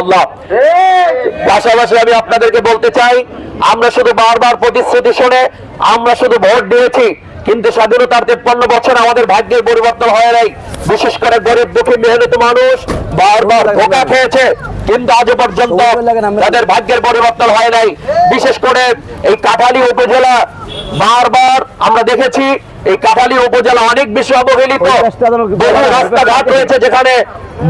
আল্লাহ পাশাপাশি আমি আপনাদেরকে বলতে চাই, আমরা শুধু বারবার প্রতিশ্রুতি শুনে আমরা শুধু ভোট দিয়েছি, কিন্তু স্বাধীনতার তেপ্পান্ন বছর আমাদের ভাগ্যের পরিবর্তন হয় নাই। বিশেষ করে গরিব দুঃখী মেহনত মানুষ বারবার ধোকা খেয়েছে, কিন্তু আজও পর্যন্ত তাদের ভাগ্যের পরিবর্তন হয় নাই। বিশেষ করে এই কাঠালি উপজেলা, বারবার আমরা দেখেছি, এই কাঠালি উপজেলা অনেক বেশি অবহেলিত। বহু রাস্তাঘাট রয়েছে যেখানে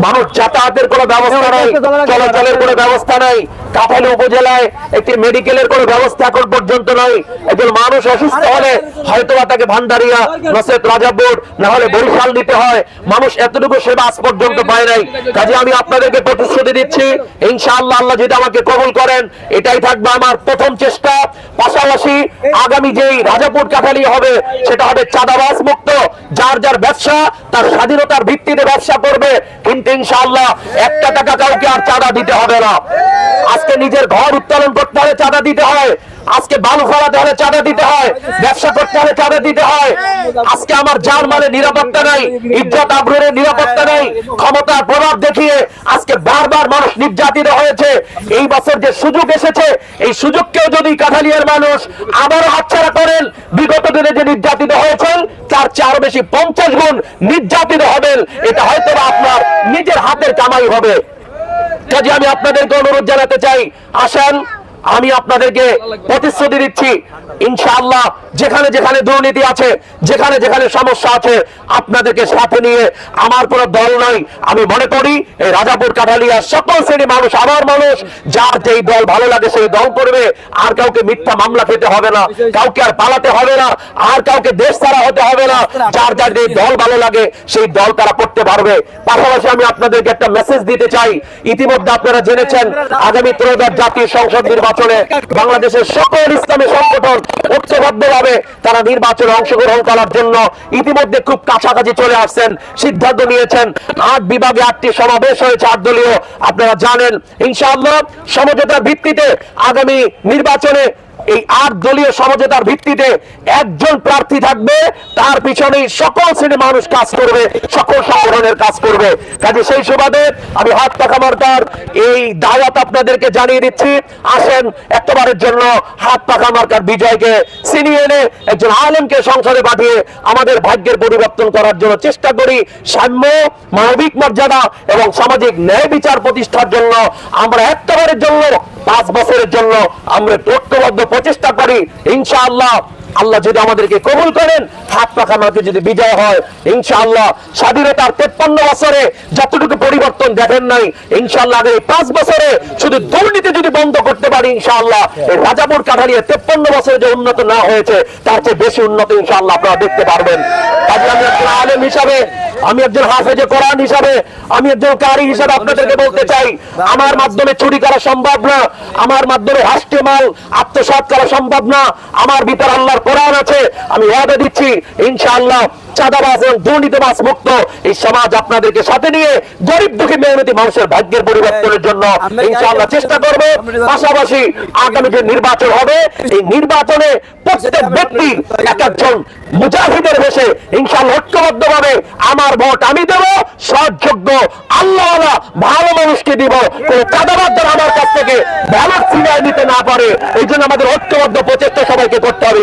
মানুষ যাতায়াতের কোনো ব্যবস্থা নাই চলাচলের কোনো ব্যবস্থা নেই। কাঠালি উপজেলায় একটি মেডিকেলের কোনো ব্যবস্থা এখন পর্যন্ত নয় একজন মানুষ অসুস্থ হলে হয়তো তাকে ভান্ডারিয়া নসেত রাজাপুর না হলে বরিশাল নিতে হয়। মানুষ এতটুকু সেবা আজ পর্যন্ত পায় নাই। কাজে আমি আপনাদেরকে প্রতিশ্রুতি দিচ্ছি, ইনশাআল্লাহ আল্লাহ যদি আমাকে কবুল করেন, এটাই থাকবে আমার প্রথম চেষ্টা। পাশাপাশি আগামী যেই রাজাপুর কাঠালি হবে, সেটা হবে চাঁদাবাস মুক্ত, যার যার ব্যবসা, তার স্বাধীনতার ভিত্তিতে ব্যবসা করবে। কিন্তু ইনশাআল্লাহ একটা টাকা কাউকে আর চাঁদা দিতে হবে না। আজকে নিজের ঘর উত্তোলন করতে হলে চাঁদা দিতে হয়। আজকে বালু ফেলাতে হলে চাঁদা দিতে হয়। ব্যবসা করতে হলে চাঁদা দিতে হয়। আজকে আমার যার মানে নিরাপত্তা নাই, ইজ্জত আগ্রহের নিরাপত্তা নেই, ক্ষমতার প্রভাব দেখিয়ে আজকে বারবার মানুষ নির্যাতিত হয়েছে। এই বছর যে সুযোগ এসেছে, এই সুযোগকেও যদি কাঠালিয়ার মানুষ আবারও হাতছাড়া করেন, বিগত দিনে যে নির্যাতিত হয়েছেন, তার চার বেশি পঞ্চাশ গুণ নির্যাতিত হবেন। এটা হয়তো আপনার নিজের হাতের কামাই হবে। কাজে আমি আপনাদেরকে অনুরোধ জানাতে চাই আসেন। আমি আপনাদেরকে প্রতিশ্রুতি দিচ্ছি, ইনশাআল্লাহ, যেখানে যেখানে দুর্নীতি আছে, যেখানে যেখানে সমস্যা আছে, আপনাদেরকে সাথে নিয়ে আমার কোনো দল নাই। আমি মনে করি এই রাজাপুর কাঠালিয়া সকল শ্রেণি মানুষ, আমার মানুষ, যার যেই দল ভালো লাগে সেই দল করবে। আর কাউকে মিথ্যা মামলা খেতে হবে না, কাউকে আর পালাতে হবে না, আর কাউকে দেশ ছাড়া হতে হবে না। যার যার যেই দল ভালো লাগে, সেই দল তারা করতে পারবে। পাশাপাশি আমি আপনাদেরকে একটা মেসেজ দিতে চাই। ইতিমধ্যে আপনারা জেনেছেন, আগামী ত্রয়োদশ জাতীয় সংসদ নির্বাচনে বাংলাদেশের সকল ইসলামী সংগঠন ঐক্যবদ্ধভাবে তারা নির্বাচনে অংশগ্রহণ করার জন্য ইতিমধ্যে খুব কাছাকাছি চলে আসছেন, সিদ্ধান্ত নিয়েছেন। আট বিভাগে আটটি সমাবেশ হয়েছে আট দলীয়। আপনারা জানেন, ইনশাআল্লাহ সমঝোতার ভিত্তিতে আগামী নির্বাচনে এই আট দলীয় সমঝোতার ভিত্তিতে একজন প্রার্থী থাকবে, তার পিছনেই সকল শ্রেণির মানুষ কাজ করবে, সকল সংগঠনের কাজ করবে। কাজে সেই সুবাদে আমি হাত পাখা মার্কার এই দাওয়াত আপনাদেরকে জানিয়ে দিচ্ছি। আসেন একবারের জন্য হাত পাখা মার্কার বিজয়কে ছিনিয়ে এনে একজন আলেমকে সংসদে পাঠিয়ে আমাদের ভাগ্যের পরিবর্তন করার জন্য চেষ্টা করি। সাম্য, মানবিক মর্যাদা এবং সামাজিক ন্যায় বিচার প্রতিষ্ঠার জন্য আমরা একবারের জন্য পাঁচ বছরের জন্য আমরা ঐক্যবদ্ধ প্রচেষ্টা করি ইনশাআল্লাহ। আল্লাহ যদি আমাদেরকে কবুল করেন, হাত পাখা মাকে যদি বিজয় হয়, ইনশাআল্লাহ স্বাধীনতার তেপ্পান্ন বছরে যতটুকু পরিবর্তন দেখেন নাই, ইনশাআল্লাহ এই পাঁচ বছরে শুধু দুর্নীতি যদি বন্ধ করতে পারি, ইনশাআল্লাহ এই রাজাপুর কাঠালিয়ে তেপ্পান্ন বছরে যে উন্নত না হয়েছে, তার চেয়ে বেশি উন্নত ইনশাআল্লাহ আপনারা দেখতে পারবেন। কাজে আমি একজন আলেম হিসাবে, আমি একজন হাফেজে কোরআন হিসাবে, আমি একজন কারি হিসাবে আপনাদেরকে বলতে চাই, আমার মাধ্যমে চুরি করা সম্ভব না, আমার মাধ্যমে রাষ্ট্রে মাল আত্মসাৎ করা সম্ভব না, আমার ভিতর আল্লাহর কোরআন আছে আমি ওয়াদা দিচ্ছি ইনশাআল্লাহ চাঁদাবাজ এবং দুর্নীতিবাজ মুক্ত এই সমাজ আপনাদেরকে সাথে নিয়ে গরিব দুঃখী মেহনতি মানুষের ভাগ্যের পরিবর্তনের জন্য ইনশাআল্লাহ চেষ্টা করবে। পাশাপাশি আগামী যে নির্বাচন হবে এই নির্বাচনে প্রত্যেক ব্যক্তি এক একজন মুজাহিদের বেশে ইনশাআল্লাহ ঐক্যবদ্ধ ভাবে আমার ভোট আমি দেব সৎযোগ্য আল্লাহ ভালো মানুষকে দিব। কোন চাঁদাবাদ আমার কাছ থেকে ভালো ছিনিয়ে নিতে না পারে এই জন্য আমাদের ঐক্যবদ্ধ প্রচেষ্টা সবাইকে করতে হবে।